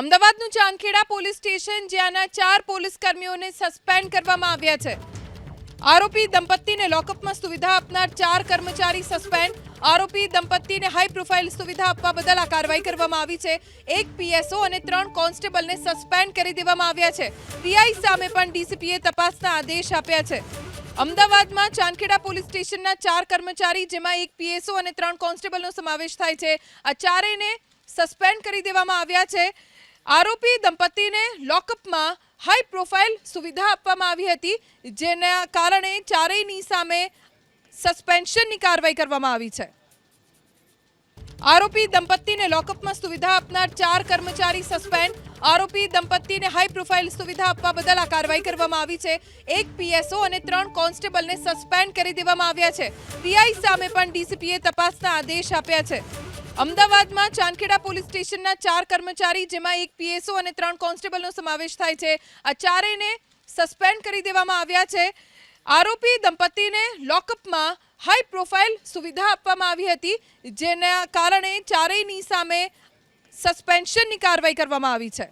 અમદાવાદનું Chandkheda police station, જ્યાંના ચાર police કર્મીઓને સસ્પેન્ડ કરવામાં આવ્યા છે. આરોપી દંપતીને લોકઅપમાં સુવિધા આપનાર ચાર કર્મચારી સસ્પેન્ડ. આરોપી દંપતીને હાઈ પ્રોફાઇલ સુવિધા આપવા બદલ આ કાર્યવાહી કરવામાં આવી છે. એક પીએસઓ અને ત્રણ કોન્સ્ટેબલને સસ્પેન્ડ કરી દેવામાં આવ્યા છે. પીઆઈ સામે પણ ડીસીપીએ તપાસના આદેશ આપ્યા છે. અમદાવાદમાં ચાંદખેડા પોલીસ સ્ટેશનના ચાર કર્મચારી, જેમાં એક પીએસઓ અને ત્રણ કોન્સ્ટેબલનો સમાવેશ થાય છે, આ ચારેયને સસ્પેન્ડ કરી દેવામાં આવ્યા છે. આરોપી દંપતીને લોકઅપમાં હાઈ પ્રોફાઇલ સુવિધા આપવામાં આવી હતી, જેના કારણે ચારેયની સામે સસ્પેન્શનની કાર્યવાહી કરવામાં આવી છે. આરોપી દંપતીને લોકઅપમાં સુવિધા આપનાર ચાર કર્મચારી સસ્પેન્ડ આરોપી દંપતીને હાઈ પ્રોફાઇલ સુવિધા આપવા બદલ આ કાર્યવાહી કરવામાં આવી છે. એક પીએસઓ અને ત્રણ કોન્સ્ટેબલને સસ્પેન્ડ કરી દેવામાં આવ્યા છે. પીઆઈ સામે પણ ડીસીપીએ તપાસના આદેશ આપ્યા છે. અમદાવાદમાં ચાંદખેડા પોલીસ સ્ટેશનના ચાર કર્મચારી, જેમાં એક પીએસઓ અને ત્રણ કોન્સ્ટેબલનો સમાવેશ થાય છે. આ ચારેયને સસ્પેન્ડ કરી દેવામાં આવ્યા છે. આરોપી દંપતીને લોકઅપમાં હાઈ પ્રોફાઇલ સુવિધા આપવામાં આવી હતી, જેના કારણે ચારેયની સામે સસ્પેન્શનની કાર્યવાહી કરવામાં આવી છે.